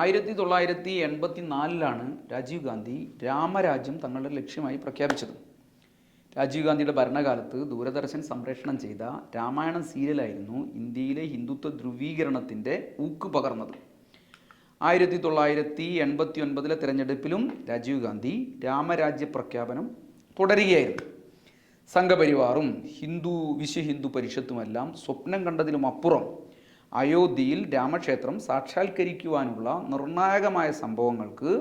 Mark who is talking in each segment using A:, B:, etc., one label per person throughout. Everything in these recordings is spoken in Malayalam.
A: ആയിരത്തി തൊള്ളായിരത്തി എൺപത്തി നാലിലാണ് രാജീവ് ഗാന്ധി രാമരാജ്യം തങ്ങളുടെ ലക്ഷ്യമായി പ്രഖ്യാപിച്ചത്. രാജീവ് ഗാന്ധിയുടെ ഭരണകാലത്ത് ദൂരദർശൻ സംപ്രേഷണം ചെയ്ത രാമായണം സീരിയലായിരുന്നു ഇന്ത്യയിലെ ഹിന്ദുത്വ ധ്രുവീകരണത്തിന്റെ ഊക്ക് പകർന്നത്. ആയിരത്തി തൊള്ളായിരത്തി എൺപത്തി ഒൻപതിലെ തിരഞ്ഞെടുപ്പിലും രാജീവ് ഗാന്ധി രാമരാജ്യ പ്രഖ്യാപനം തുടരുകയായിരുന്നു. സംഘപരിവാറും ഹിന്ദു വിശ്വ ഹിന്ദു പരിഷത്തുമെല്ലാം സ്വപ്നം കണ്ടതിലും അപ്പുറം അയോധ്യയിൽ രാമക്ഷേത്രം സാക്ഷാത്കരിക്കുവാനുള്ള നിർണായകമായ സംഭവങ്ങൾക്ക്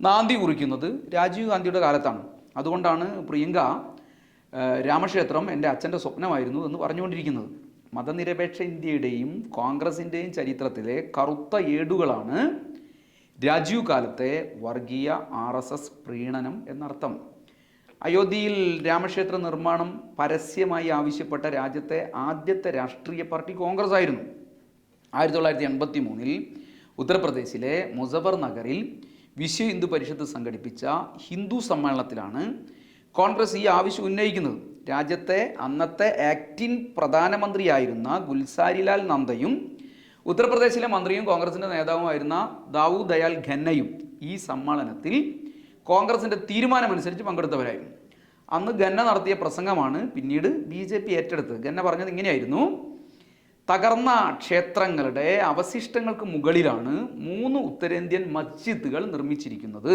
A: നാന്തി കുറിക്കുന്നത് രാജീവ് ഗാന്ധിയുടെ കാലത്താണ്. അതുകൊണ്ടാണ് പ്രിയങ്ക രാമക്ഷേത്രം എന്റെ അച്ഛന്റെ സ്വപ്നമായിരുന്നു എന്ന് പറഞ്ഞുകൊണ്ടിരിക്കുന്നത്. മതനിരപേക്ഷ ഇന്ത്യയുടെയും കോൺഗ്രസിന്റെയും ചരിത്രത്തിലെ കറുത്ത ഏടുകളാണ് രാജീവ് കാലത്തെ വർഗീയ ആർ എസ് എസ് പ്രീണനം എന്നർത്ഥം. അയോധ്യയിൽ രാമക്ഷേത്ര നിർമ്മാണം പരസ്യമായി ആവശ്യപ്പെട്ട രാജ്യത്തെ ആദ്യത്തെ രാഷ്ട്രീയ പാർട്ടി കോൺഗ്രസ് ആയിരുന്നു. ആയിരത്തി തൊള്ളായിരത്തി എൺപത്തി മൂന്നിൽ ഉത്തർപ്രദേശിലെ മുസഫർ നഗറിൽ വിശ്വ ഹിന്ദു പരിഷത്ത് സംഘടിപ്പിച്ച ഹിന്ദു സമ്മേളനത്തിലാണ് കോൺഗ്രസ് ഈ ആവശ്യം ഉന്നയിക്കുന്നത്. രാജ്യത്തെ അന്നത്തെ ആക്ടിൻ പ്രധാനമന്ത്രിയായിരുന്ന ഗുൽസാരിലാൽ നന്ദയും ഉത്തർപ്രദേശിലെ മന്ത്രിയും കോൺഗ്രസിന്റെ നേതാവുമായിരുന്ന ദാവൂദ് ദയാൽ ഖന്നയും ഈ സമ്മേളനത്തിൽ കോൺഗ്രസിന്റെ തീരുമാനമനുസരിച്ച് പങ്കെടുത്തവരായിരുന്നു. അന്ന് ഖന്ന നടത്തിയ പ്രസംഗമാണ് പിന്നീട് ബി ജെ പി ഏറ്റെടുത്തത്. ഖന്ന പറഞ്ഞത് ഇങ്ങനെയായിരുന്നു. തകർന്ന ക്ഷേത്രങ്ങളുടെ അവശിഷ്ടങ്ങൾക്ക് മുകളിലാണ് മൂന്ന് ഉത്തരേന്ത്യൻ മസ്ജിദുകൾ നിർമ്മിച്ചിരിക്കുന്നത്.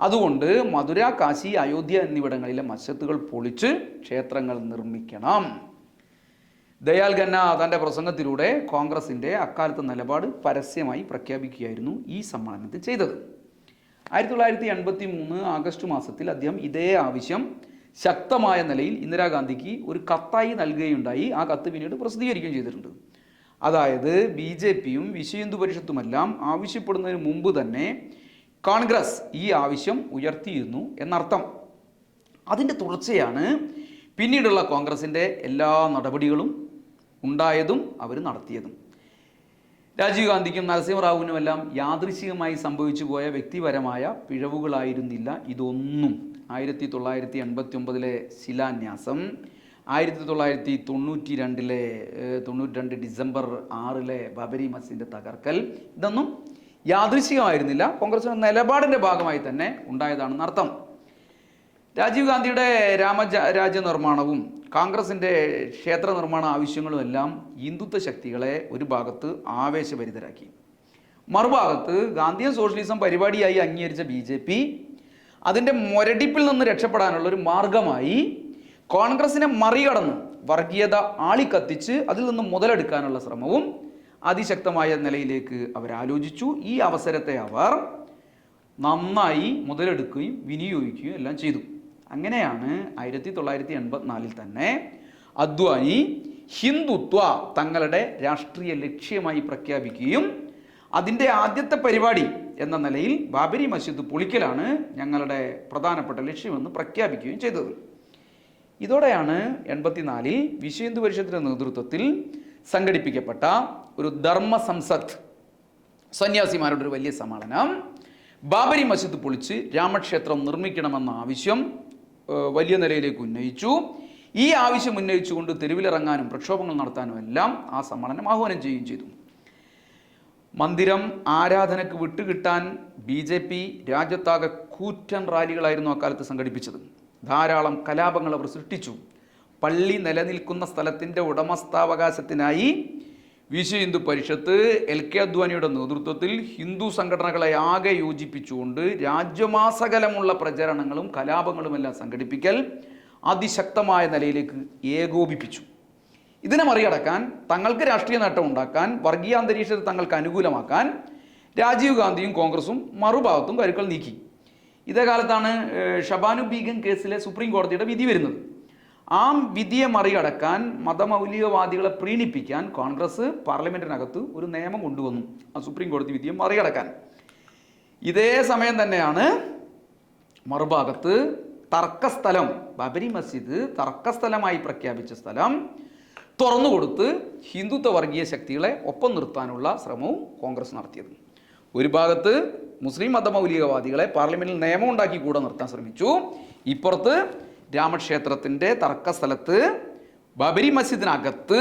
A: അതുകൊണ്ട് മധുര കാശി അയോധ്യ എന്നിവിടങ്ങളിലെ മസ്ജിദുകൾ പൊളിച്ച് ക്ഷേത്രങ്ങൾ നിർമ്മിക്കണം. ദയാൽ ഖന്ന തന്റെ പ്രസംഗത്തിലൂടെ കോൺഗ്രസിന്റെ അക്കാലത്തെ നിലപാട് പരസ്യമായി പ്രഖ്യാപിക്കുകയായിരുന്നു ഈ സമ്മേളനത്തിൽ ചെയ്തത്. ആയിരത്തി തൊള്ളായിരത്തി എൺപത്തി മൂന്ന് ആഗസ്റ്റ് മാസത്തിൽ അദ്ദേഹം ഇതേ ആവശ്യം ശക്തമായ നിലയിൽ ഇന്ദിരാഗാന്ധിക്ക് ഒരു കത്തായി നൽകുകയുണ്ടായി. ആ കത്ത് പിന്നീട് പ്രസിദ്ധീകരിക്കുകയും ചെയ്തിട്ടുണ്ട്. അതായത് ബി ജെ പിയും വിശ്വഹിന്ദു പരിഷത്തുമെല്ലാം ആവശ്യപ്പെടുന്നതിന് മുമ്പ് തന്നെ കോൺഗ്രസ് ഈ ആവശ്യം ഉയർത്തിയിരുന്നു എന്നർത്ഥം. അതിന്റെ തുടർച്ചയാണ് പിന്നീടുള്ള കോൺഗ്രസിന്റെ എല്ലാ നടപടികളും ഉണ്ടായതും അവർ നടത്തിയതും. രാജീവ് ഗാന്ധിക്കും നരസിംഹറാവുവിനുമെല്ലാം യാദൃശികമായി സംഭവിച്ചു പോയ വ്യക്തിപരമായ പിഴവുകളായിരുന്നില്ല ഇതൊന്നും. ആയിരത്തി തൊള്ളായിരത്തി എൺപത്തി ഒമ്പതിലെ ശിലാന്യാസം ആയിരത്തി തൊള്ളായിരത്തി തൊണ്ണൂറ്റി രണ്ടിലെ തൊണ്ണൂറ്റി രണ്ട് ഡിസംബർ ആറിലെ ബബരി മസ്ജിദിന്റെ തകർക്കൽ. ഇതൊന്നും യാദൃശികമായിരുന്നില്ല കോൺഗ്രസിന്റെ നിലപാടിന്റെ ഭാഗമായി തന്നെ ഉണ്ടായതാണെന്ന് അർത്ഥം രാജീവ് ഗാന്ധിയുടെ രാമജ രാജ്യനിർമ്മാണവും കോൺഗ്രസിന്റെ ക്ഷേത്ര നിർമ്മാണ ആവശ്യങ്ങളും എല്ലാം ഹിന്ദുത്വ ശക്തികളെ ഒരു ഭാഗത്ത് ആവേശഭരിതരാക്കി. മറുഭാഗത്ത് ഗാന്ധിയൻ സോഷ്യലിസം പരിപാടിയായി അംഗീകരിച്ച ബി ജെ പി അതിന്റെ മുരടിപ്പിൽ നിന്ന് രക്ഷപ്പെടാനുള്ള ഒരു മാർഗമായി കോൺഗ്രസിനെ മറികടന്ന് വർഗീയത ആളിക്കത്തിച്ച് അതിൽ നിന്ന് മുതലെടുക്കാനുള്ള ശ്രമവും അതിശക്തമായ നിലയിലേക്ക് അവർ ആലോചിച്ചു. ഈ അവസരത്തെ അവർ നന്നായി മുതലെടുക്കുകയും വിനിയോഗിക്കുകയും എല്ലാം ചെയ്തു. അങ്ങനെയാണ് ആയിരത്തി തൊള്ളായിരത്തി എൺപത്തിനാലിൽ തന്നെ അദ്വാനി ഹിന്ദുത്വ തങ്ങളുടെ രാഷ്ട്രീയ ലക്ഷ്യമായി പ്രഖ്യാപിക്കുകയും അതിന്റെ ആദ്യത്തെ പരിപാടി എന്ന നിലയിൽ ബാബരി മസ്ജിദ് പൊളിക്കലാണ് ഞങ്ങളുടെ പ്രധാനപ്പെട്ട ലക്ഷ്യമെന്ന് പ്രഖ്യാപിക്കുകയും ചെയ്തത്. ഇതോടെയാണ് എൺപത്തിനാലിൽ വിശ്വഹിന്ദു പരിഷത്തിന്റെ നേതൃത്വത്തിൽ സംഘടിപ്പിക്കപ്പെട്ട ഒരു ധർമ്മ സംസത്ത് സന്യാസിമാരുടെ ഒരു വലിയ സമ്മേളനം ബാബരി മസ്ജിദ് പൊളിച്ച് രാമക്ഷേത്രം നിർമ്മിക്കണമെന്ന ആവശ്യം വലിയ നിലയിലേക്ക് ഉന്നയിച്ചു. ഈ ആവശ്യം ഉന്നയിച്ചുകൊണ്ട് തെരുവിലിറങ്ങാനും പ്രക്ഷോഭങ്ങൾ നടത്താനും എല്ലാം ആ സമ്മേളനം ആഹ്വാനം ചെയ്യുകയും ചെയ്തു. മന്ദിരം ആരാധനക്ക് വിട്ടുകിട്ടാൻ ബി ജെ പി രാജ്യത്താകെ കൂറ്റൻ റാലികളായിരുന്നു അക്കാലത്ത് സംഘടിപ്പിച്ചത്. ധാരാളം കലാപങ്ങൾ അവർ സൃഷ്ടിച്ചു. പള്ളി നിലനിൽക്കുന്ന സ്ഥലത്തിന്റെ ഉടമസ്ഥാവകാശത്തിനായി വിശ്വ ഹിന്ദു പരിഷത്ത് എൽ കെ അദ്വാനിയുടെ നേതൃത്വത്തിൽ ഹിന്ദു സംഘടനകളെ ആകെ യോജിപ്പിച്ചുകൊണ്ട് രാജ്യമാസകലമുള്ള പ്രചരണങ്ങളും കലാപങ്ങളുമെല്ലാം സംഘടിപ്പിക്കൽ അതിശക്തമായ നിലയിലേക്ക് ഏകോപിപ്പിച്ചു. ഇതിനെ മറികടക്കാൻ തങ്ങൾക്ക് രാഷ്ട്രീയ നേട്ടം ഉണ്ടാക്കാൻ വർഗീയ അന്തരീക്ഷത്തെ തങ്ങൾക്ക് അനുകൂലമാക്കാൻ രാജീവ് ഗാന്ധിയും കോൺഗ്രസും മറുഭാഗത്തും കരുക്കൾ നീക്കി. ഇതേ കാലത്താണ് ഷബാനു ബീഗം കേസിലെ സുപ്രീം കോടതിയുടെ വിധി വരുന്നത്. ആ വിധിയെ മറികടക്കാൻ മതമൗലികവാദികളെ പ്രീണിപ്പിക്കാൻ കോൺഗ്രസ് പാർലമെന്റിനകത്ത് ഒരു നിയമം കൊണ്ടുവന്നു. ആ സുപ്രീം കോടതി വിധിയെ മറികടക്കാൻ. ഇതേ സമയം തന്നെയാണ് മറുഭാഗത്ത് തർക്കസ്ഥലം ബബരി മസ്ജിദ് തർക്കസ്ഥലമായി പ്രഖ്യാപിച്ച സ്ഥലം തുറന്നുകൊടുത്ത് ഹിന്ദുത്വ വർഗീയ ശക്തികളെ ഒപ്പം നിർത്താനുള്ള ശ്രമവും കോൺഗ്രസ് നടത്തിയത്. ഒരു ഭാഗത്ത് മുസ്ലിം മതമൗലികവാദികളെ പാർലമെന്റിൽ നിയമം ഉണ്ടാക്കി കൂടെ നിർത്താൻ ശ്രമിച്ചു. ഇപ്പുറത്ത് രാമക്ഷേത്രത്തിന്റെ തർക്കസ്ഥലത്ത് ബബരി മസ്ജിദിനകത്ത്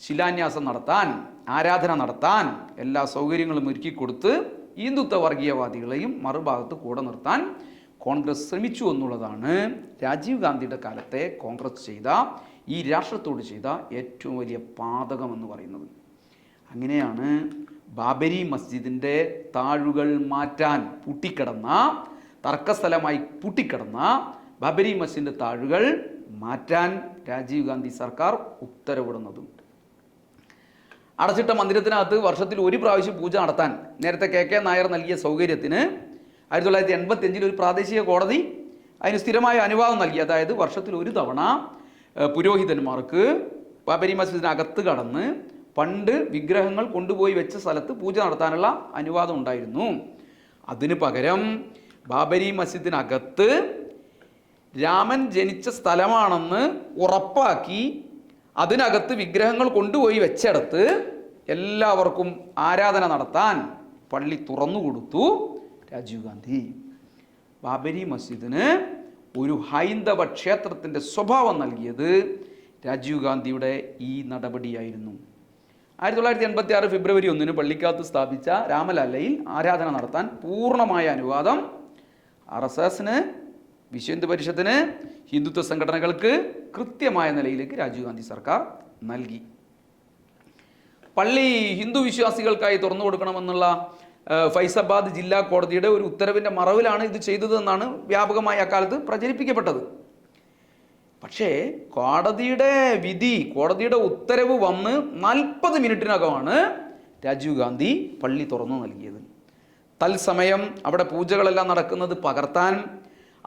A: ശിലാന്യാസം നടത്താൻ ആരാധന നടത്താൻ എല്ലാ സൗകര്യങ്ങളും ഒരുക്കി കൊടുത്ത് ഹിന്ദുത്വ വർഗീയവാദികളെയും മറുഭാഗത്ത് കൂടെ നിർത്താൻ കോൺഗ്രസ് ശ്രമിച്ചു എന്നുള്ളതാണ് രാജീവ് ഗാന്ധിയുടെ കാലത്തെ കോൺഗ്രസ് ചെയ്ത ഈ രാഷ്ട്രത്തോട് ചെയ്ത ഏറ്റവും വലിയ പാതകം എന്ന് പറയുന്നത്. അങ്ങനെയാണ് ബാബരി മസ്ജിദിന്റെ താഴുകൾ മാറ്റാൻ പൂട്ടിക്കിടന്ന തർക്കസ്ഥലമായി പൂട്ടിക്കിടന്ന ബാബരി മസ്ജിദിന്റെ താഴുകൾ മാറ്റാൻ രാജീവ് ഗാന്ധി സർക്കാർ ഉത്തരവിടുന്നതും. അടച്ചിട്ട മന്ദിരത്തിനകത്ത് വർഷത്തിൽ ഒരു പ്രാവശ്യം പൂജ നടത്താൻ നേരത്തെ കെ കെ നായർ നൽകിയ സൗകര്യത്തിന് ആയിരത്തി തൊള്ളായിരത്തി എൺപത്തി അഞ്ചിൽ ഒരു പ്രാദേശിക കോടതി അതിന് സ്ഥിരമായ അനുവാദം നൽകി. അതായത് വർഷത്തിൽ ഒരു തവണ പുരോഹിതന്മാർക്ക് ബാബരി മസ്ജിദിനകത്ത് കടന്ന് പണ്ട് വിഗ്രഹങ്ങൾ കൊണ്ടുപോയി വെച്ച സ്ഥലത്ത് പൂജ നടത്താനുള്ള അനുവാദം ഉണ്ടായിരുന്നു. അതിന് പകരം ബാബരി മസ്ജിദിനകത്ത് രാമൻ ജനിച്ച സ്ഥലമാണെന്ന് ഉറപ്പാക്കി അതിനകത്ത് വിഗ്രഹങ്ങൾ കൊണ്ടുപോയി വെച്ചെടുത്ത് എല്ലാവർക്കും ആരാധന നടത്താൻ പള്ളി തുറന്നു കൊടുത്തു രാജീവ് ഗാന്ധി. ബാബരി മസ്ജിദിന് ഒരു ഹൈന്ദവ ക്ഷേത്രത്തിന്റെ സ്വഭാവം നൽകിയത് രാജീവ് ഗാന്ധിയുടെ ഈ നടപടിയായിരുന്നു. ആയിരത്തി തൊള്ളായിരത്തി എൺപത്തി ആറ് ഫെബ്രുവരി ഒന്നിന് പള്ളിക്കകത്ത് സ്ഥാപിച്ച രാമലല്ലയിൽ ആരാധന നടത്താൻ പൂർണമായ അനുവാദം ആർ എസ് എസിന് വിശ്വഹിന്ദു പരിഷത്തിന് ഹിന്ദുത്വ സംഘടനകൾക്ക് കൃത്യമായ നിലയിലേക്ക് രാജീവ് ഗാന്ധി സർക്കാർ നൽകി. പള്ളി ഹിന്ദു വിശ്വാസികൾക്കായി തുറന്നു കൊടുക്കണമെന്നുള്ള ഫൈസാബാദ് ജില്ലാ കോടതിയുടെ ഒരു ഉത്തരവിന്റെ മറവിലാണ് ഇത് ചെയ്തതെന്നാണ് വ്യാപകമായി അക്കാലത്ത് പ്രചരിപ്പിക്കപ്പെട്ടത്. പക്ഷേ കോടതിയുടെ വിധി കോടതിയുടെ ഉത്തരവ് വന്ന് നാൽപ്പത് മിനിറ്റിനകമാണ് രാജീവ് ഗാന്ധി പള്ളി തുറന്നു നൽകിയത്. തത്സമയം അവിടെ പൂജകളെല്ലാം നടക്കുന്നത് പകർത്താൻ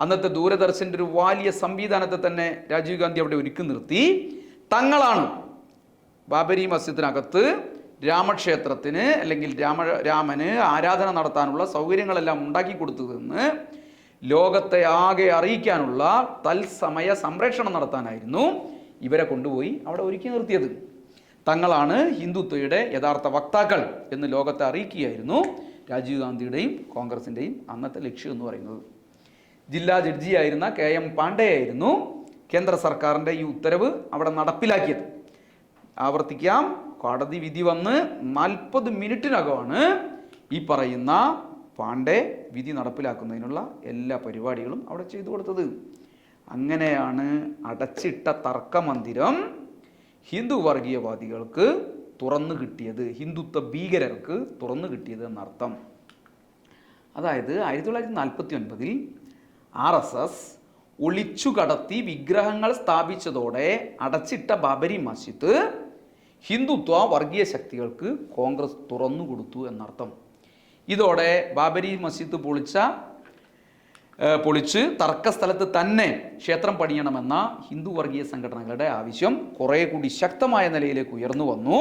A: അന്നത്തെ ദൂരദർശന്റെ ഒരു വലിയ സംവിധാനത്തെ തന്നെ രാജീവ് ഗാന്ധി അവിടെ ഒരുക്കി നിർത്തി. തങ്ങളാണ് ബാബരി മസ്ജിദിനകത്ത് രാമക്ഷേത്രത്തിന് അല്ലെങ്കിൽ രാമ രാമന് ആരാധന നടത്താനുള്ള സൗകര്യങ്ങളെല്ലാം ഉണ്ടാക്കി കൊടുത്തതെന്ന് ലോകത്തെ ആകെ അറിയിക്കാനുള്ള തത്സമയ സംരക്ഷണം നടത്താനായിരുന്നു ഇവരെ കൊണ്ടുപോയി അവിടെ ഒരുക്കി നിർത്തിയത്. തങ്ങളാണ് ഹിന്ദുത്വയുടെ യഥാർത്ഥ വക്താക്കൾ എന്ന് ലോകത്തെ അറിയിക്കുകയായിരുന്നു രാജീവ് ഗാന്ധിയുടെയും കോൺഗ്രസിന്റെയും അന്നത്തെ ലക്ഷ്യം എന്ന് പറയുന്നത്. ജില്ലാ ജഡ്ജിയായിരുന്ന കെ എം പാണ്ഡെയായിരുന്നു കേന്ദ്ര സർക്കാരിന്റെ ഈ ഉത്തരവ് അവിടെ നടപ്പിലാക്കിയത്. ആവർത്തിക്കാം. കോടതി വിധി വന്ന് നാൽപ്പത് മിനിറ്റിനകമാണ് ഈ പറയുന്ന പാണ്ഡെ വിധി നടപ്പിലാക്കുന്നതിനുള്ള എല്ലാ പരിപാടികളും അവിടെ ചെയ്തു കൊടുത്തത്. അങ്ങനെയാണ് അടച്ചിട്ട തർക്കമന്ദിരം ഹിന്ദു വർഗീയവാദികൾക്ക് തുറന്നു കിട്ടിയത് ഹിന്ദുത്വ ഭീകരർക്ക് തുറന്നു കിട്ടിയത് എന്നർത്ഥം. അതായത് ആയിരത്തി തൊള്ളായിരത്തി നാൽപ്പത്തി ഒൻപതിൽ ആർ എസ് എസ് ഒളിച്ചു കടത്തി വിഗ്രഹങ്ങൾ സ്ഥാപിച്ചതോടെ അടച്ചിട്ട ബാബരി മസ്ജിദ് ഹിന്ദുത്വ വർഗീയ ശക്തികൾക്ക് കോൺഗ്രസ് തുറന്നു കൊടുത്തു എന്നർത്ഥം. ഇതോടെ ബാബരി മസ്ജിദ് പൊളിച്ച പൊളിച്ച് തർക്കസ്ഥലത്ത് തന്നെ ക്ഷേത്രം പണിയണമെന്ന ഹിന്ദു വർഗീയ സംഘടനകളുടെ ആവശ്യം കുറേ കൂടി ശക്തമായ നിലയിലേക്ക് ഉയർന്നു വന്നു.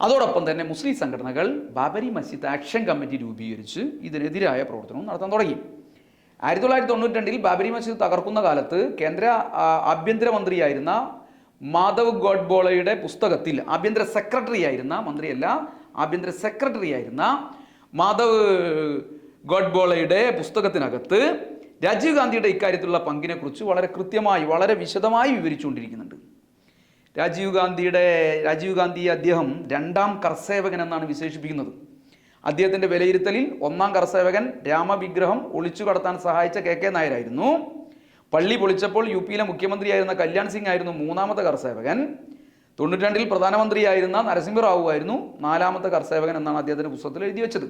A: അതോടൊപ്പം തന്നെ മുസ്ലിം സംഘടനകൾ ബാബരി മസ്ജിദ് ആക്ഷൻ കമ്മിറ്റി രൂപീകരിച്ച് ഇതിനെതിരായ പ്രവർത്തനവും നടത്താൻ തുടങ്ങി. ആയിരത്തി തൊള്ളായിരത്തി തൊണ്ണൂറ്റി രണ്ടിൽ ബാബരി മസ്ജിദ് തകർക്കുന്ന കാലത്ത് കേന്ദ്ര ആഭ്യന്തരമന്ത്രിയായിരുന്ന മാധവ് ഗോഡ്ബോളയുടെ പുസ്തകത്തിൽ ആഭ്യന്തര സെക്രട്ടറി ആയിരുന്ന മന്ത്രിയല്ല ആഭ്യന്തര സെക്രട്ടറി ആയിരുന്ന മാധവ് ഗോഡ്ബോളയുടെ പുസ്തകത്തിനകത്ത് രാജീവ് ഗാന്ധിയുടെ ഇക്കാര്യത്തിലുള്ള പങ്കിനെക്കുറിച്ച് വളരെ കൃത്യമായി വളരെ വിശദമായി വിവരിച്ചുകൊണ്ടിരിക്കുന്നുണ്ട്. രാജീവ് ഗാന്ധിയുടെ രാജീവ് ഗാന്ധി അദ്ദേഹം രണ്ടാം കർസേവകൻ എന്നാണ് വിശേഷിപ്പിക്കുന്നത്. അദ്ദേഹത്തിന്റെ വിലയിരുത്തലിൽ ഒന്നാം കർസേവകൻ രാമവിഗ്രഹം ഒളിച്ചു കടത്താൻ സഹായിച്ച കെ കെ നായരായിരുന്നു. പള്ളി പൊളിച്ചപ്പോൾ യു പിയിലെ മുഖ്യമന്ത്രിയായിരുന്ന കല്യാൺ സിംഗ് ആയിരുന്നു മൂന്നാമത്തെ കർസേവകൻ തൊണ്ണൂറ്റി രണ്ടിൽ പ്രധാനമന്ത്രിയായിരുന്ന നരസിംഹറാവു ആയിരുന്നു നാലാമത്തെ കർസേവകൻ എന്നാണ് അദ്ദേഹത്തിന്റെ പുസ്തകത്തിൽ എഴുതി വെച്ചത്.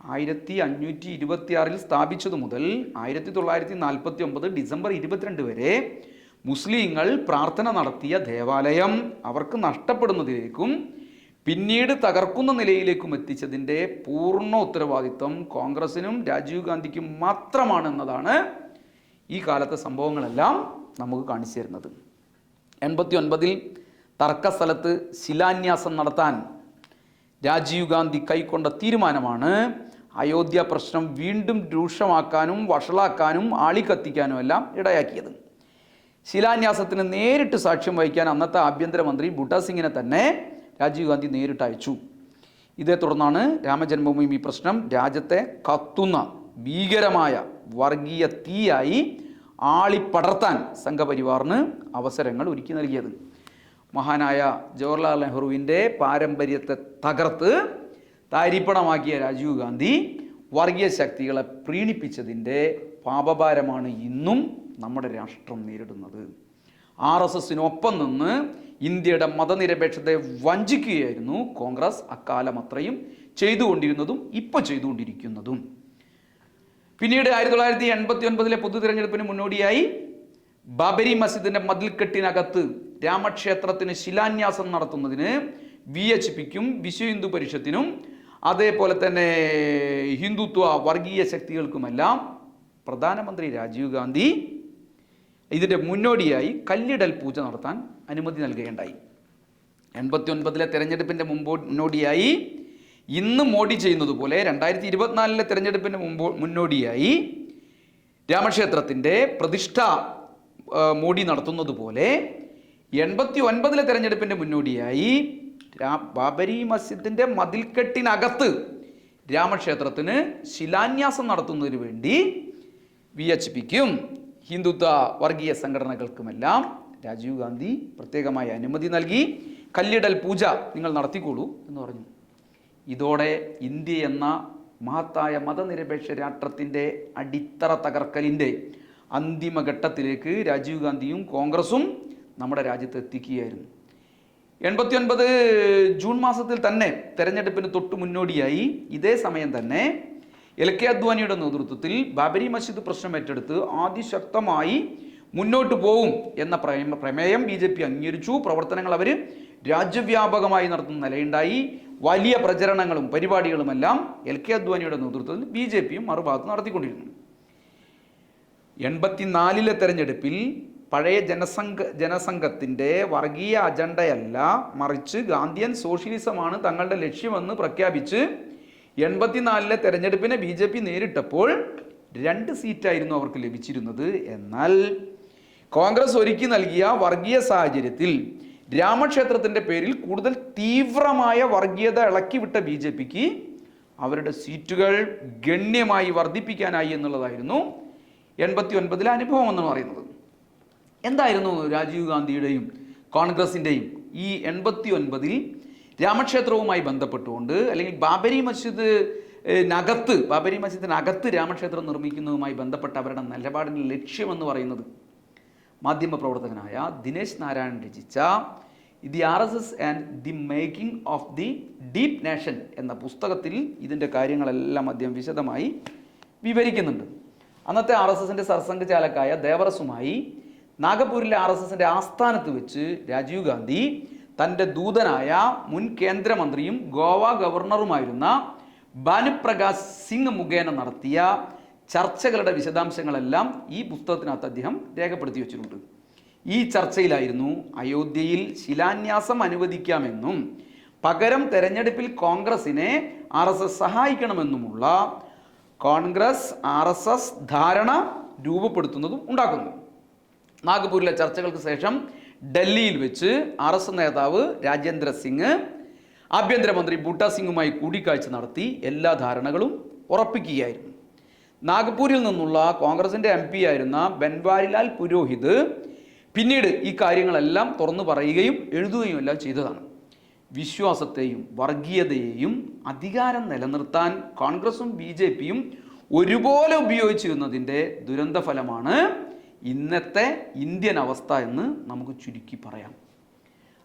A: ആയിരത്തി അഞ്ഞൂറ്റി ഇരുപത്തിയാറിൽ സ്ഥാപിച്ചതു മുതൽ ആയിരത്തി തൊള്ളായിരത്തി നാൽപ്പത്തി ഒമ്പത് ഡിസംബർ ഇരുപത്തിരണ്ട് വരെ മുസ്ലിങ്ങൾ പ്രാർത്ഥന നടത്തിയ ദേവാലയം അവർക്ക് നഷ്ടപ്പെടുന്നതിലേക്കും പിന്നീട് തകർക്കുന്ന നിലയിലേക്കും എത്തിച്ചതിന്റെ പൂർണ ഉത്തരവാദിത്വം കോൺഗ്രസിനും രാജീവ് ഗാന്ധിക്കും മാത്രമാണെന്നതാണ് ഈ കാലത്തെ സംഭവങ്ങളെല്ലാം നമുക്ക് കാണിച്ചു തരുന്നത്. എൺപത്തി ഒൻപതിൽ തർക്കസ്ഥലത്ത് ശിലാന്യാസം നടത്താൻ രാജീവ് ഗാന്ധി കൈക്കൊണ്ട തീരുമാനമാണ്. അയോധ്യ പ്രശ്നം വീണ്ടും രൂക്ഷമാക്കാനും വഷളാക്കാനും ആളിക്കത്തിക്കാനും എല്ലാം ഇടയാക്കിയത്. ശിലാന്യാസത്തിന് നേരിട്ട് സാക്ഷ്യം വഹിക്കാൻ അന്നത്തെ ആഭ്യന്തരമന്ത്രി ബുട്ട സിംഗിനെ തന്നെ രാജീവ് ഗാന്ധി നേരിട്ട് അയച്ചു. ഇതേ തുടർന്നാണ് രാമജന്മഭൂമി പ്രശ്നം രാജ്യത്തെ കത്തുന്ന ഭീകരമായ വർഗീയ തീയായി ആളിപ്പടർത്താൻ സംഘപരിവാറിന് അവസരങ്ങൾ ഒരുക്കി നൽകിയത്. മഹാനായ ജവഹർലാൽ നെഹ്റുവിന്റെ പാരമ്പര്യത്തെ തകർത്ത് താരിപ്പണമാക്കിയ രാജീവ് ഗാന്ധി വർഗീയ ശക്തികളെ പ്രീണിപ്പിച്ചതിന്റെ പാപഭാരമാണ് ഇന്നും നമ്മുടെ രാഷ്ട്രം നേരിടുന്നത്. ആർ എസ് എസിനൊപ്പം നിന്ന് ഇന്ത്യയുടെ മതനിരപേക്ഷതയെ വഞ്ചിക്കുകയായിരുന്നു കോൺഗ്രസ് അക്കാലം അത്രയും ചെയ്തുകൊണ്ടിരുന്നതും ഇപ്പോൾ ചെയ്തുകൊണ്ടിരിക്കുന്നതും. പിന്നീട് ആയിരത്തി തൊള്ളായിരത്തി എൺപത്തി ഒൻപതിലെ പൊതു തിരഞ്ഞെടുപ്പിന് മുന്നോടിയായി ബാബരി മസ്ജിദിന്റെ മതിൽക്കെട്ടിനകത്ത് രാമക്ഷേത്രത്തിന് ശിലാന്യാസം നടത്തുന്നതിന് വി എച്ച് പിക്കും വിശ്വ ഹിന്ദു പരിഷത്തിനും അതേപോലെ തന്നെ ഹിന്ദുത്വ വർഗീയ ശക്തികൾക്കുമെല്ലാം പ്രധാനമന്ത്രി രാജീവ് ഗാന്ധി ഇതിന്റെ മുന്നോടിയായി കല്ലിടൽ പൂജ നടത്താൻ അനുമതി നൽകുകയുണ്ടായി. എൺപത്തി ഒൻപതിലെ തെരഞ്ഞെടുപ്പിന്റെ മുന്നോടിയായി ഇന്ന് മോഡി ചെയ്യുന്നത് പോലെ രണ്ടായിരത്തി ഇരുപത്തിനാലിലെ തെരഞ്ഞെടുപ്പിന് മുമ്പ് മുന്നോടിയായി രാമക്ഷേത്രത്തിന്റെ പ്രതിഷ്ഠ മോഡി നടത്തുന്നത് പോലെ എൺപത്തി ഒൻപതിലെ തെരഞ്ഞെടുപ്പിന്റെ മുന്നോടിയായി ബാബരി മസ്ജിദിന്റെ മതിൽക്കെട്ടിനകത്ത് രാമക്ഷേത്രത്തിന് ശിലാന്യാസം നടത്തുന്നതിന് വേണ്ടി വി എച്ച് പിക്കും ഹിന്ദുത്വ വർഗീയ സംഘടനകൾക്കുമെല്ലാം രാജീവ് ഗാന്ധി പ്രത്യേകമായി അനുമതി നൽകി. കല്ലിടൽ പൂജ നിങ്ങൾ നടത്തിക്കോളൂ എന്ന് പറഞ്ഞു. ഇതോടെ ഇന്ത്യ എന്ന മഹത്തായ മതനിരപേക്ഷ രാഷ്ട്രത്തിന്റെ അടിത്തറ തകർക്കലിന്റെ അന്തിമഘട്ടത്തിലേക്ക് രാജീവ് ഗാന്ധിയും കോൺഗ്രസും നമ്മുടെ രാജ്യത്ത് എത്തിക്കുകയായിരുന്നു. എൺപത്തി ഒൻപത് ജൂൺ മാസത്തിൽ തന്നെ തെരഞ്ഞെടുപ്പിന് തൊട്ട് മുന്നോടിയായി ഇതേ സമയം തന്നെ എൽ കെ അദ്വാനിയുടെ നേതൃത്വത്തിൽ ബാബരി മസ്ജിദ് പ്രശ്നം ഏറ്റെടുത്ത് അതിശക്തമായി മുന്നോട്ട് പോവും എന്ന പ്രമേയം ബി ജെ പി അംഗീകരിച്ചു. പ്രവർത്തനങ്ങൾ അവർ രാജ്യവ്യാപകമായി നടത്തുന്ന നിലയുണ്ടായി. വലിയ പ്രചരണങ്ങളും പരിപാടികളുമെല്ലാം എൽ കെ അദ്വാനിയുടെ നേതൃത്വത്തിൽ ബി ജെ പിയും മറുഭാഗത്ത് നടത്തിക്കൊണ്ടിരുന്നു. എൺപത്തിനാലിലെ തെരഞ്ഞെടുപ്പിൽ പഴയ ജനസംഘ ജനസംഘത്തിന്റെ വർഗീയ അജണ്ടയല്ല മറിച്ച് ഗാന്ധിയൻ സോഷ്യലിസമാണ് തങ്ങളുടെ ലക്ഷ്യമെന്ന് പ്രഖ്യാപിച്ച് എൺപത്തിനാലിലെ തെരഞ്ഞെടുപ്പിനെ ബി ജെ പി നേരിട്ടപ്പോൾ രണ്ട് സീറ്റായിരുന്നു അവർക്ക് ലഭിച്ചിരുന്നത്. എന്നാൽ കോൺഗ്രസ് ഒരുക്കി നൽകിയ വർഗീയ സാഹചര്യത്തിൽ രാമക്ഷേത്രത്തിന്റെ പേരിൽ കൂടുതൽ തീവ്രമായ വർഗീയത ഇളക്കി വിട്ട ബി ജെ പിക്ക് അവരുടെ സീറ്റുകൾ ഗണ്യമായി വർദ്ധിപ്പിക്കാനായി എന്നുള്ളതായിരുന്നു എൺപത്തി ഒൻപതിലെ അനുഭവം എന്ന് പറയുന്നത്. എന്തായിരുന്നു രാജീവ് ഗാന്ധിയുടെയും കോൺഗ്രസിന്റെയും ഈ എൺപത്തി ഒൻപതിൽ രാമക്ഷേത്രവുമായി ബന്ധപ്പെട്ടുകൊണ്ട് അല്ലെങ്കിൽ ബാബരി മസ്ജിദ് നകത്ത് ബാബരി മസ്ജിദിനകത്ത് രാമക്ഷേത്രം നിർമ്മിക്കുന്നതുമായി ബന്ധപ്പെട്ട അവരുടെ നിലപാടിന്റെ ലക്ഷ്യമെന്ന് പറയുന്നത് മാധ്യമപ്രവർത്തകനായ ദിനേശ് നാരായണൻ രചിച്ച the R S S and the making of the deep nation എന്ന പുസ്തകത്തിൽ ഇതിന്റെ കാര്യങ്ങളെല്ലാം അദ്ദേഹം വിശദമായി വിവരിക്കുന്നുണ്ട്. അന്നത്തെ ആർ എസ് എസിന്റെ സർസംഘചാലക്കായ ദേവറസുമായി നാഗപൂരിലെ ആർ എസ് എസിന്റെ ആസ്ഥാനത്ത് വെച്ച് രാജീവ് ഗാന്ധി തന്റെ ദൂതനായ മുൻ കേന്ദ്രമന്ത്രിയും ഗോവ ഗവർണറുമായിരുന്ന ഭാനുപ്രകാശ് സിംഗ് മുഖേന നടത്തിയ ചർച്ചകളുടെ വിശദാംശങ്ങളെല്ലാം ഈ പുസ്തകത്തിനകത്ത് അദ്ദേഹം രേഖപ്പെടുത്തി വെച്ചിട്ടുണ്ട്. ഈ ചർച്ചയിലായിരുന്നു അയോധ്യയിൽ ശിലാന്യാസം അനുവദിക്കാമെന്നും പകരം തെരഞ്ഞെടുപ്പിൽ കോൺഗ്രസിനെ ആർ എസ് എസ് സഹായിക്കണമെന്നുമുള്ള കോൺഗ്രസ് ആർ എസ് എസ് ധാരണ രൂപപ്പെടുത്തുന്നതും ഉണ്ടാക്കുന്നു. നാഗ്പൂരിലെ ചർച്ചകൾക്ക് ശേഷം ഡൽഹിയിൽ വെച്ച് ആർ എസ് നേതാവ് രാജേന്ദ്ര സിംഗ് ആഭ്യന്തരമന്ത്രി ബൂട്ടാ സിംഗുമായി കൂടിക്കാഴ്ച നടത്തി എല്ലാ ധാരണകളും ഉറപ്പിക്കുകയായിരുന്നു. നാഗ്പൂരിൽ നിന്നുള്ള കോൺഗ്രസിന്റെ എം പി ആയിരുന്ന ബൻവാരിലാൽ പുരോഹിത് പിന്നീട് ഈ കാര്യങ്ങളെല്ലാം തുറന്നു പറയുകയും എഴുതുകയും എല്ലാം ചെയ്തതാണ്. വിശ്വാസത്തെയും വർഗീയതയെയും അധികാരം നിലനിർത്താൻ കോൺഗ്രസും ബി ജെ പിയും ഒരുപോലെ ഉപയോഗിച്ചിരുന്നതിന്റെ ദുരന്തഫലമാണ് ഇന്നത്തെ ഇന്ത്യൻ അവസ്ഥ എന്ന് നമുക്ക് ചുരുക്കി പറയാം.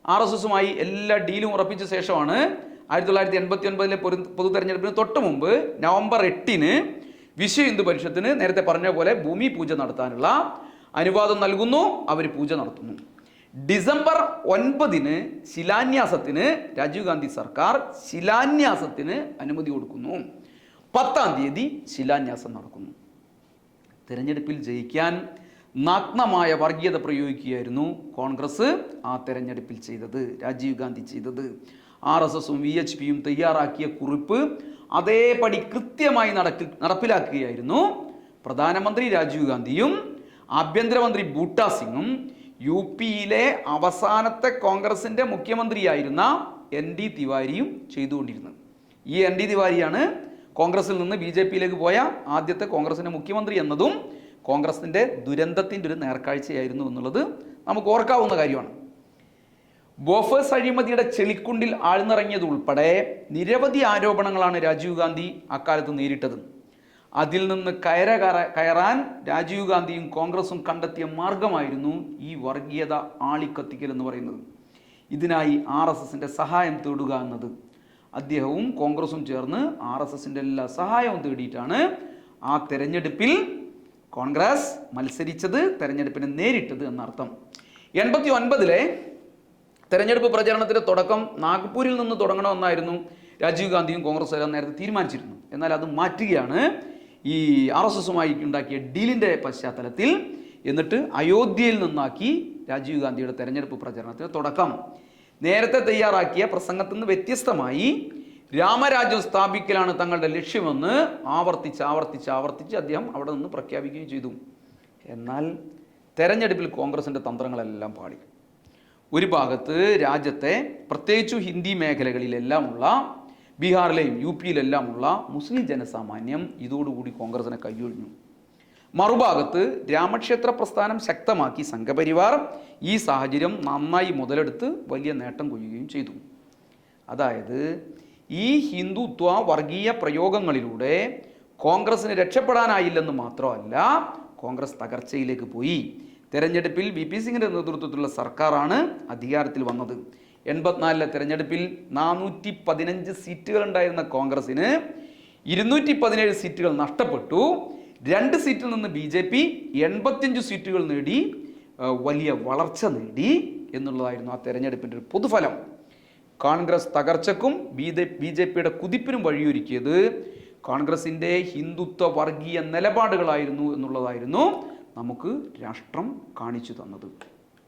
A: ആർ എസ് എസുമായി എല്ലാ ഡീലും ഉറപ്പിച്ച ശേഷമാണ് ആയിരത്തി തൊള്ളായിരത്തി എൺപത്തി ഒൻപതിലെ പൊതു തെരഞ്ഞെടുപ്പിന് തൊട്ട് മുമ്പ് നവംബർ എട്ടിന് വിശ്വ ഹിന്ദു പരിഷത്തിന് നേരത്തെ പറഞ്ഞ പോലെ ഭൂമി പൂജ നടത്താനുള്ള അനുവാദം നൽകുന്നു അവർ പൂജ നടത്തുന്നു. ഡിസംബർ ഒൻപതിന് ശിലാന്യാസത്തിന് രാജീവ് ഗാന്ധി സർക്കാർ ശിലാന്യാസത്തിന് അനുമതി കൊടുക്കുന്നു. പത്താം തീയതി ശിലാന്യാസം നടക്കുന്നു. തിരഞ്ഞെടുപ്പിൽ ജയിക്കാൻ നഗ്നമായ വർഗീയത പ്രയോഗിക്കുകയായിരുന്നു കോൺഗ്രസ് ആ തെരഞ്ഞെടുപ്പിൽ ചെയ്തത് രാജീവ് ഗാന്ധി ചെയ്തത്. ആർ എസ് എസും വി എച്ച് പിയും തയ്യാറാക്കിയ കുറിപ്പ് അതേപടി കൃത്യമായി നടക്കി നടപ്പിലാക്കുകയായിരുന്നു പ്രധാനമന്ത്രി രാജീവ് ഗാന്ധിയും ആഭ്യന്തരമന്ത്രി ബൂട്ടാ സിംഗും യു പിയിലെ അവസാനത്തെ കോൺഗ്രസിന്റെ മുഖ്യമന്ത്രിയായിരുന്ന എൻ ഡി തിവാരിയും ചെയ്തുകൊണ്ടിരുന്നത്. ഈ എൻ ഡി തിവാരിയാണ് കോൺഗ്രസിൽ നിന്ന് ബി ജെ പിയിലേക്ക് പോയ ആദ്യത്തെ കോൺഗ്രസിന്റെ മുഖ്യമന്ത്രി എന്നതും കോൺഗ്രസിന്റെ ദുരന്തത്തിന്റെ ഒരു നേർക്കാഴ്ചയായിരുന്നു എന്നുള്ളത് നമുക്ക് ഓർക്കാവുന്ന കാര്യമാണ്. ബോഫേഴ്സ് അഴിമതിയുടെ ചെളിക്കുണ്ടിൽ ആഴ്ന്നിറങ്ങിയത് ഉൾപ്പെടെ നിരവധി ആരോപണങ്ങളാണ് രാജീവ് ഗാന്ധി അക്കാലത്ത് നേരിട്ടത്. അതിൽ നിന്ന് കയറ കയറ- കയറാൻ രാജീവ് ഗാന്ധിയും കോൺഗ്രസും കണ്ടെത്തിയ മാർഗമായിരുന്നു ഈ വർഗീയത ആളിക്കത്തിക്കൽ എന്ന് പറയുന്നത്. ഇതിനായി ആർ എസ് എസിന്റെ സഹായം തേടുക എന്നത്. അദ്ദേഹവും കോൺഗ്രസും ചേർന്ന് ആർ എസ് എസിന്റെ എല്ലാ സഹായവും തേടിയിട്ടാണ് ആ തെരഞ്ഞെടുപ്പിൽ കോൺഗ്രസ് മത്സരിച്ചത് തെരഞ്ഞെടുപ്പിനെ നേരിട്ടത് എന്നർത്ഥം. എൺപത്തി ഒൻപതിലെ തെരഞ്ഞെടുപ്പ് പ്രചാരണത്തിന്റെ തുടക്കം നാഗ്പൂരിൽ നിന്ന് തുടങ്ങണമെന്നായിരുന്നു രാജീവ് ഗാന്ധിയും കോൺഗ്രസ് എല്ലാം നേരത്തെ തീരുമാനിച്ചിരുന്നു എന്നാൽ അത് മാറ്റുകയാണ് ഈ ആർ എസ് എസുമായി ഉണ്ടാക്കിയ ഡീലിന്റെ പശ്ചാത്തലത്തിൽ. എന്നിട്ട് അയോധ്യയിൽ നിന്നാക്കി രാജീവ് ഗാന്ധിയുടെ തെരഞ്ഞെടുപ്പ് പ്രചരണത്തിന് തുടക്കം. നേരത്തെ തയ്യാറാക്കിയ പ്രസംഗത്തിൽ നിന്ന് വ്യത്യസ്തമായി രാമരാജ്യം സ്ഥാപിക്കലാണ് തങ്ങളുടെ ലക്ഷ്യമെന്ന് ആവർത്തിച്ച് ആവർത്തിച്ച് ആവർത്തിച്ച് അദ്ദേഹം അവിടെ നിന്ന് പ്രഖ്യാപിക്കുകയും ചെയ്തു. എന്നാൽ തെരഞ്ഞെടുപ്പിൽ കോൺഗ്രസിന്റെ തന്ത്രങ്ങളെല്ലാം പാടി. ഒരു ഭാഗത്ത് രാജ്യത്തെ പ്രത്യേകിച്ചു ഹിന്ദി മേഖലകളിലെല്ലാമുള്ള ബീഹാറിലെയും യു പിയിലെല്ലാമുള്ള മുസ്ലിം ജനസാമാന്യം ഇതോടുകൂടി കോൺഗ്രസിനെ കൈയൊഴിഞ്ഞു. മറുഭാഗത്ത് രാമക്ഷേത്ര പ്രസ്ഥാനം ശക്തമാക്കി സംഘപരിവാർ ഈ സാഹചര്യം നന്നായി മുതലെടുത്ത് വലിയ നേട്ടം കൊയ്യുകയും ചെയ്തു. അതായത് ഈ ഹിന്ദുത്വ വർഗീയ പ്രയോഗങ്ങളിലൂടെ കോൺഗ്രസിന് രക്ഷപ്പെടാനായില്ലെന്ന് മാത്രമല്ല കോൺഗ്രസ് തകർച്ചയിലേക്ക് പോയി. തെരഞ്ഞെടുപ്പിൽ വി പി സിംഗിന്റെ നേതൃത്വത്തിലുള്ള സർക്കാരാണ് അധികാരത്തിൽ വന്നത്. എൺപത്തിനാലിലെ തെരഞ്ഞെടുപ്പിൽ നാനൂറ്റി പതിനഞ്ച് സീറ്റുകൾ ഉണ്ടായിരുന്ന കോൺഗ്രസിന് ഇരുന്നൂറ്റി പതിനേഴ് സീറ്റുകൾ നഷ്ടപ്പെട്ടു. രണ്ട് സീറ്റിൽ നിന്ന് ബി ജെ പി എൺപത്തിയഞ്ച് സീറ്റുകൾ നേടി വലിയ വളർച്ച നേടി എന്നുള്ളതായിരുന്നു ആ തെരഞ്ഞെടുപ്പിന്റെ ഒരു പൊതുഫലം. കോൺഗ്രസ് തകർച്ചക്കും ബി ബി ജെ പിയുടെ കുതിപ്പിനും വഴിയൊരുക്കിയത് കോൺഗ്രസിന്റെ ഹിന്ദുത്വ വർഗീയ നിലപാടുകളായിരുന്നു എന്നുള്ളതായിരുന്നു. നമുക്ക് രാഷ്ട്രം കാണിച്ചു തന്നത്.